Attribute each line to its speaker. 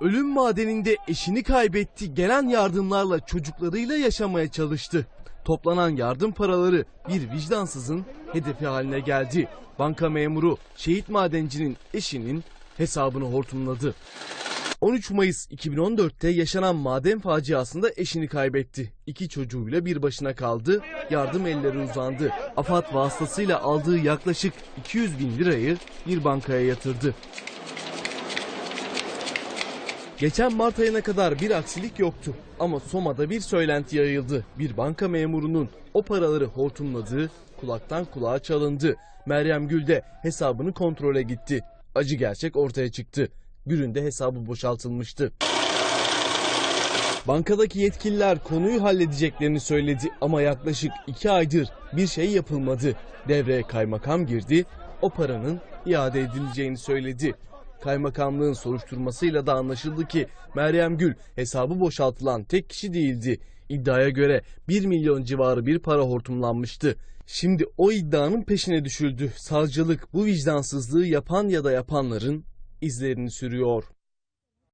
Speaker 1: Ölüm madeninde eşini kaybetti, gelen yardımlarla çocuklarıyla yaşamaya çalıştı. Toplanan yardım paraları bir vicdansızın hedefi haline geldi. Banka memuru şehit madencinin eşinin hesabını hortumladı. 13 Mayıs 2014'te yaşanan maden faciasında eşini kaybetti. İki çocuğuyla bir başına kaldı, yardım elleri uzandı. AFAD vasıtasıyla aldığı yaklaşık 200 bin lirayı bir bankaya yatırdı. Geçen Mart ayına kadar bir aksilik yoktu ama Soma'da bir söylenti yayıldı. Bir banka memurunun o paraları hortumladığı kulaktan kulağa çalındı. Meryem Gül de hesabını kontrole gitti. Acı gerçek ortaya çıktı. Gül'ün de hesabı boşaltılmıştı. Bankadaki yetkililer konuyu halledeceklerini söyledi ama yaklaşık iki aydır bir şey yapılmadı. Devreye kaymakam girdi, o paranın iade edileceğini söyledi. Kaymakamlığın soruşturmasıyla da anlaşıldı ki Meryem Gül hesabı boşaltılan tek kişi değildi. İddiaya göre 1 milyon civarı bir para hortumlanmıştı. Şimdi o iddianın peşine düşüldü. Savcılık bu vicdansızlığı yapan ya da yapanların izlerini sürüyor.